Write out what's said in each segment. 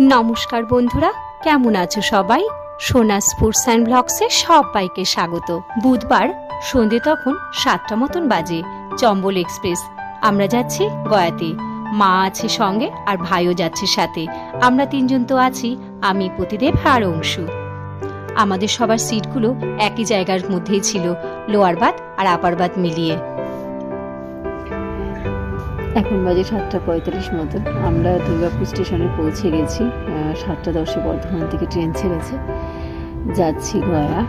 নমস্কার বন্ধুরা, কেমন আছো সবাই? সোনা স্পোর্টস অ্যান্ড ব্লগসে সবাইকে স্বাগত। বুধবার সন্ধে তখন সাতটা মতন বাজে, চম্বল এক্সপ্রেস। আমরা যাচ্ছি গয়াতে। মা আছে সঙ্গে আর ভাইও যাচ্ছে সাথে। আমরা তিনজন তো আছি, আমি প্রতিদেব আর অংশু। আমাদের সবার সিটগুলো একই জায়গার মধ্যেই ছিল, লোয়ার বাদ আর আপার বাদ মিলিয়ে। এখন বাজে সাতটা পঁয়তাল্লিশ মতন আমরা দুর্গাপুর স্টেশনে পৌঁছে গেছি। সাতটা দশে বর্ধমান থেকে ট্রেন ছেড়েছে। যাচ্ছি গয়া।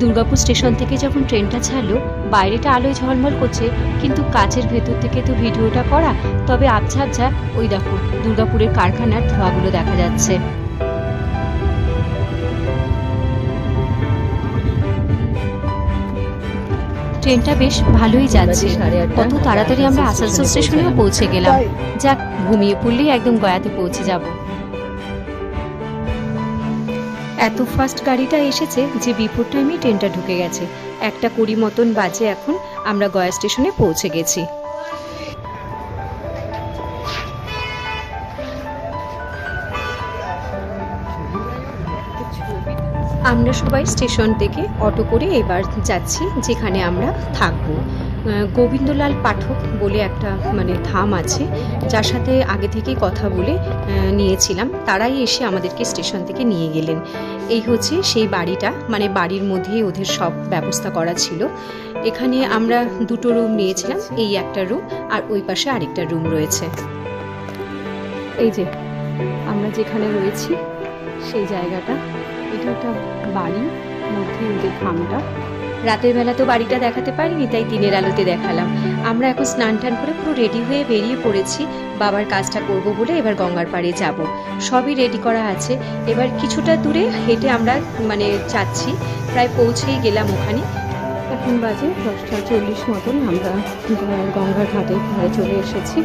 দুর্গাপুর স্টেশন থেকে যখন ট্রেনটা ছাড়লো, বাইরেটা আলোয় ঝলমল করছে, কিন্তু কাচের ভেতর থেকে তো ভিডিওটা করা, তবে আবছা আবছা ওই দেখো, দুর্গাপুরের কারখানার ধোঁয়াগুলো দেখা যাচ্ছে। ট্রেনটা বেশ ভালোই যাচ্ছে। কত তাড়াতাড়ি আমরা আসানসোল স্টেশনেও পৌঁছে গেলাম। যাক ঘুমিয়ে পড়লেই একদম গয়াতে পৌঁছে যাব। এত ফাস্ট গাড়িটা এসেছে যে বিপুর টাইমে ট্রেনটা ঢুকে গেছে। একটা কুড়ি মতন বাজে এখন আমরা গয়া স্টেশনে পৌঁছে গেছি। আমরা সবাই স্টেশন থেকে অটো করে এবার যাচ্ছি, যেখানে আমরা থাকব। গোবিন্দলাল পাঠক বলে একটা মানে ধাম আছে, যার সাথে আগে থেকেই কথা বলে নিয়েছিলাম। তারাই এসে আমাদেরকে স্টেশন থেকে নিয়ে গেলেন। এই হচ্ছে সেই বাড়িটা মানে বাড়ির মধ্যেই ওদের সব ব্যবস্থা করা ছিল। এখানে আমরা দুটো রুম নিয়েছিলাম, এই একটা রুম আর ওই পাশে আরেকটা রুম রয়েছে। এই যে, আমরা যেখানে রয়েছি, সেই জায়গাটা। এটা একটা বাড়ি মধ্যে খামটা। রাতের বেলা তো বাড়িটা দেখাতে পারিনি তাই দিনের আলোতে দেখালাম। আমরা এখন স্নান টান করে পুরো রেডি হয়ে বেরিয়ে পড়েছি। বাবার কাজটা করব বলে এবার গঙ্গার পাড়ে যাব। সবই রেডি করা আছে। এবার কিছুটা দূরে হেঁটে আমরা মানে যাচ্ছি। প্রায় পৌঁছেই গেলাম ওখানে। এখন বাজে দশটা চল্লিশ মতন। আমরা গঙ্গার ঘাটে চলে এসেছি।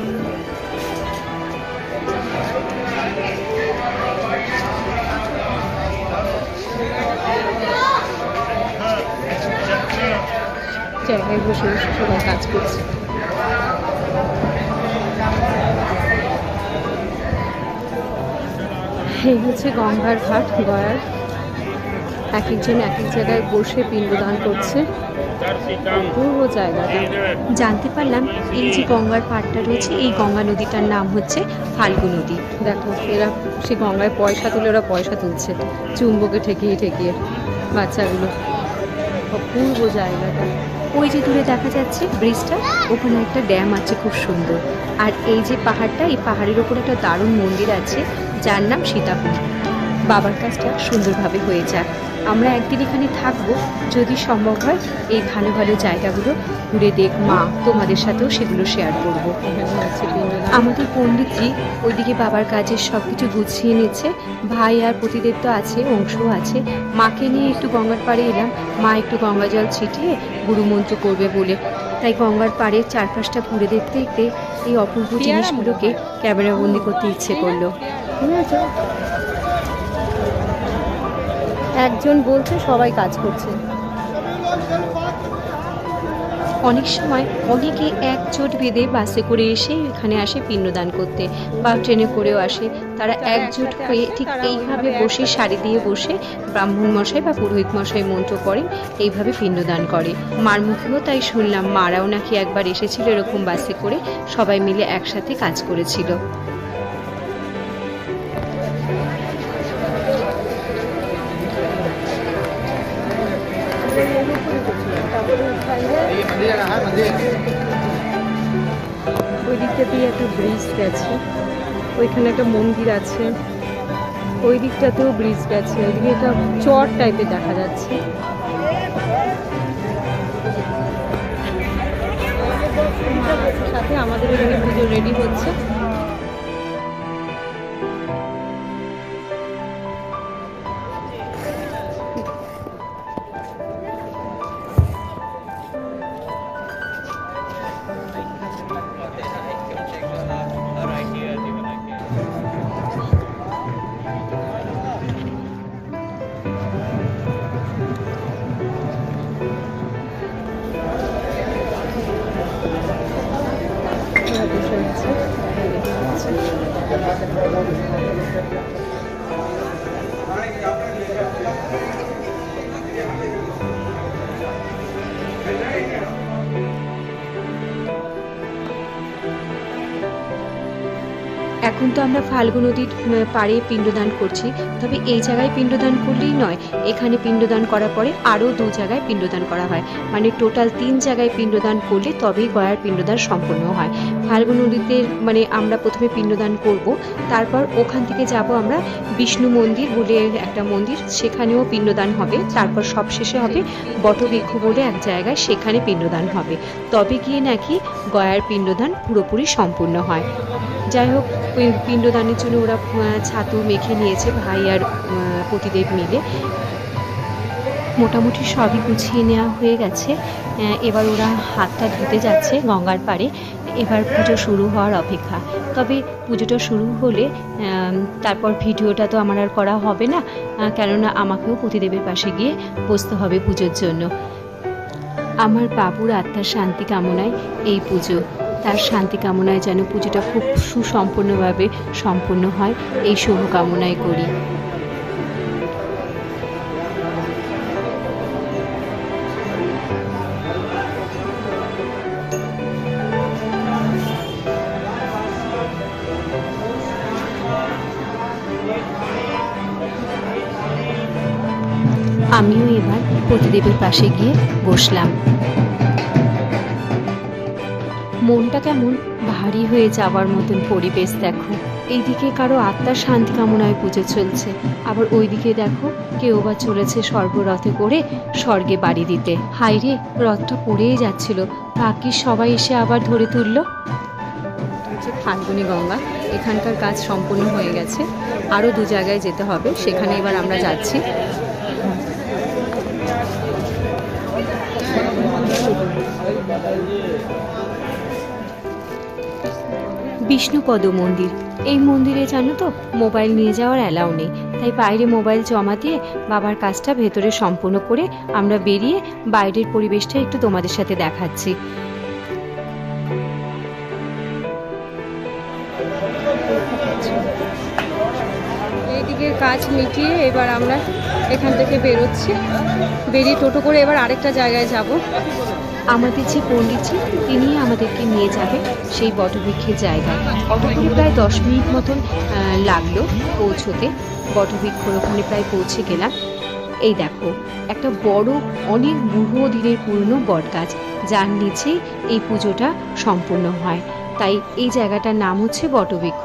জায়গায় বসে বসে সবাই কাজ করছে। এই হচ্ছে গঙ্গার ঘাট, গয়ার। এক একজন এক এক জায়গায় বসে পিণ্ডদান করছে। পুরো জায়গাটা। জানতে পারলাম এই যে গঙ্গার পাড়টা রয়েছে, এই গঙ্গা নদীটার নাম হচ্ছে ফাল্গু নদী। দেখো, এরা সে গঙ্গায় পয়সা তুলে, ওরা পয়সা তুলছে। চুম্বকে ঠেকিয়ে ঠেকিয়ে বাচ্চাগুলো। অপূর্ব জায়গাটা। ওই যে দূরে দেখা যাচ্ছে ব্রিজটা, ওখানে একটা ড্যাম আছে খুব সুন্দর। আর এই যে পাহাড়টা, এই পাহাড়ের ওপরে একটা দারুণ মন্দির আছে, যার নাম সীতাকুণ্ড। বাবার কাজটা সুন্দরভাবে হয়ে যাক। আমরা একদিন এখানে থাকব। যদি সম্ভব হয় এই ভালো ভালো জায়গাগুলো ঘুরে দেখ মা। তোমাদের সাথেও সেগুলো শেয়ার করব। আমাদের পণ্ডিতজি ওইদিকে বাবার কাজের সব কিছু গুছিয়ে নিচ্ছে। ভাই আর প্রতিদেব তো আছে অংশও আছে। মাকে নিয়ে একটু গঙ্গার পাড়ে এলাম। মা একটু গঙ্গা জল ছিটিয়ে গুরুমন্ত্র করবে বলে। তাই গঙ্গার পাড়ে চারপাশটা ঘুরে দেখতে দেখতে এই অপূর্ব জিনিসগুলোকে ক্যামেরাবন্দি করতে ইচ্ছে করল। একজন বলছে, সবাই কাজ করছে। অনেক সময় অনেকে একজোট বেঁধে বাসে করে এসে এখানে আসে পিণ্ডদান করতে বা ট্রেনে করেও আসে। তারা একজোট হয়ে ঠিক এইভাবে বসে শাড়ি দিয়ে বসে ব্রাহ্মণ মশাই বা পুরোহিত মশাই মন্ত্র করেন এইভাবে পিণ্ডদান করে। মার মুখেও তাই শুনলাম, মারাও নাকি একবার এসেছিল এরকম বাসে করে, সবাই মিলে একসাথে কাজ করেছিল। দিকটা দিয়ে একটা ব্রিজ গেছে। ওইখানে একটা মন্দির আছে। ওই দিকটাতেও ব্রিজ গেছে। ওইদিকে একটা চর টাইপের দেখা যাচ্ছে। সাথে আমাদের এখানে পুজো রেডি হচ্ছে। এখন তো আমরা ফাল্গু নদীর পাড়ে পিণ্ডদান করছি। তবে এই জায়গায় পিণ্ডদান করলেই নয়, এখানে পিণ্ডদান করার পরে আরও দু জায়গায় পিণ্ডদান করা হয়। মানে টোটাল তিন জায়গায় পিণ্ডদান করলে তবেই গয়ার পিণ্ডদান সম্পন্ন হয়। ফাল্গু নদীতে মানে আমরা প্রথমে পিণ্ডদান করব, তারপর ওখান থেকে যাব আমরা বিষ্ণু মন্দির বলে একটা মন্দির, সেখানেও পিণ্ডদান হবে, তারপর সবশেষে হবে বটবৃক্ষ বলে এক জায়গায় সেখানে পিণ্ডদান হবে। তবে গিয়ে নাকি গয়ার পিণ্ডদান পুরোপুরি সম্পূর্ণ হয়। যাই হোক পিণ্ডদানের জন্য ওরা ছাতু মেখে নিয়েছে ভাই আর পতিদেব মিলে। মোটামুটি সবই গুছিয়ে নেওয়া হয়ে গেছে। এবার ওরা হাতটা ধুতে যাচ্ছে গঙ্গার পাড়ে। এবার পুজো শুরু হওয়ার অপেক্ষা। তবে পুজোটা শুরু হলে তারপর ভিডিওটা তো আমার আর করা হবে না কেননা আমাকেও পতিদেবের পাশে গিয়ে বসতে হবে পুজোর জন্য। আমার বাবুর আত্মার শান্তি কামনায় এই পুজো। তার শান্তি কামনায় যেন পুজোটা খুব সুসম্পন্নভাবে সম্পন্ন হয়, এই শুভ কামনাই করি। এবার প্রতিদেবের পাশে গিয়ে বসলাম। মনটা কেমন ভারী হয়ে যাওয়ার মতন পরিবেশ দেখো। এইদিকে কারও আত্মার শান্তি কামনায় পুজো চলছে। আবার ওইদিকে দেখো কেউ বা চলেছে স্বর্গরথে করে স্বর্গে বাড়ি দিতে। হাইরে রথটা পড়েই যাচ্ছিল। ভাগ্যিস সবাই এসে আবার ধরে তুললো। ফাল্গুনি গঙ্গা। এখানকার কাজ সম্পূর্ণ হয়ে গেছে। আরও দু জায়গায় যেতে হবে। সেখানে এবার আমরা যাচ্ছি। বিষ্ণুপদ মন্দির। এই মন্দিরে জানো তো, মোবাইল নিয়ে যাওয়ার অ্যালাউ নেই। তাই বাইরে মোবাইল জমা দিয়ে বাবার কাজটা ভেতরে সম্পূর্ণ করে আমরা বেরিয়ে বাইরের পরিবেশটা একটু তোমাদের সাথে দেখাচ্ছি। এইদিকে কাজ মিটিয়ে এবার আমরা এখান থেকে বেরোচ্ছি। বেরিয়ে টোটো করে এবার আরেকটা জায়গায় যাব। আমাদের যে পণ্ডিতজি, তিনি আমাদেরকে নিয়ে যাবে সেই বটবৃক্ষের জায়গায়। অটো প্রায় দশ মিনিট মতন লাগল পৌঁছোতে। বটবৃক্ষর ওখানে প্রায় পৌঁছে গেলাম। এই দেখো, একটা বড়, অনেক বুড়ো দিনের পুরনো বট গাছ যার নিচে এই পুজোটা সম্পূর্ণ হয়। তাই এই জায়গাটার নাম হচ্ছে বটবৃক্ষ।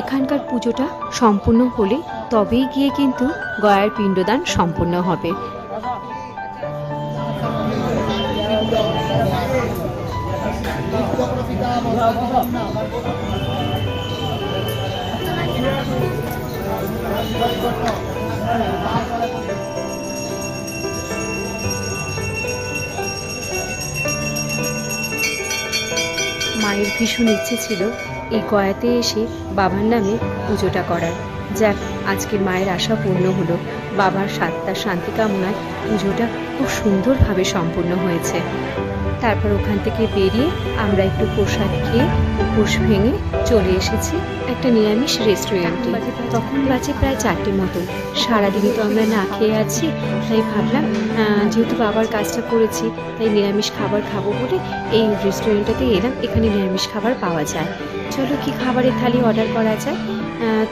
এখানকার পুজোটা সম্পূর্ণ হলে তবেই গিয়ে কিন্তু গয়ার পিণ্ডদান সম্পূর্ণ হবে। মায়ের ভীষণ ইচ্ছে ছিল এই গয়াতে এসে বাবার নামে পুজোটা করার। যাক আজকে মায়ের আশা পূর্ণ হলো। বাবার সাতটার শান্তি কামনায় পুজোটা খুব সুন্দরভাবে সম্পূর্ণ হয়েছে। তারপর ওখান থেকে বেরিয়ে আমরা একটু প্রসাদ খেয়ে উপোস ভেঙে চলে এসেছি একটা নিরামিষ রেস্টুরেন্টে তখন বাজে প্রায় চারটে মতন সারাদিনই তো আমরা না খেয়ে আছি, তাই ভাবলাম যেহেতু বাবার কাজটা করেছি, তাই নিরামিষ খাবার খাব বলে এই রেস্টুরেন্টটাতে এলাম, এখানে নিরামিষ খাবার পাওয়া যায়। চলো কি খাবারের থালি অর্ডার করা যায়?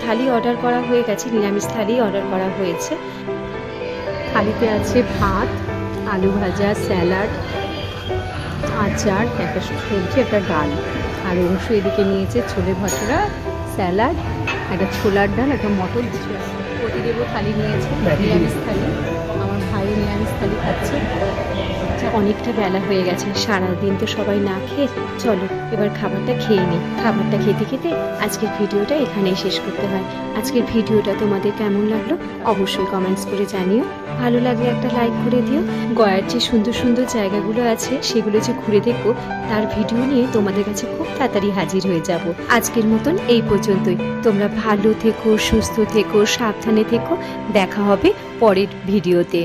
থালি অর্ডার করা হয়ে গেছে, নিরামিষ থালি অর্ডার করা হয়েছে। থালিতে আছে ভাত, আলু ভাজা, স্যালাড আচার একটা সবজি একটা ডাল। আর অংশ এদিকে নিয়েছে ছোলে ভটরা স্যালাড একটা ছোলার ডাল একটা মটন কিছু আছে প্রতিদেবও থালি নিয়েছে নিরামিষ থালি। আমার ভাই নিরামিষ থালি খাচ্ছে। অনেকটা বেলা হয়ে গেছে সারাদিন তো সবাই না খেয়ে চলো, এবার খাবারটা খেয়ে নিই। খাবারটা খেতে খেতে আজকের ভিডিওটা এখানেই শেষ করতে হয়। আজকের ভিডিওটা তোমাদের কেমন লাগল অবশ্যই কমেন্টস করে জানিও। ভালো লাগলে একটা লাইক করে দিও। গয়ার যে সুন্দর সুন্দর জায়গাগুলো আছে, সেগুলো যে ঘুরে দেখব, তার ভিডিও নিয়ে তোমাদের কাছে খুব তাড়াতাড়ি হাজির হয়ে যাব। আজকের মতন এই পর্যন্তই। তোমরা ভালো থেকো, সুস্থ থেকো, সাবধানে থেকো। দেখা হবে পরের ভিডিওতে।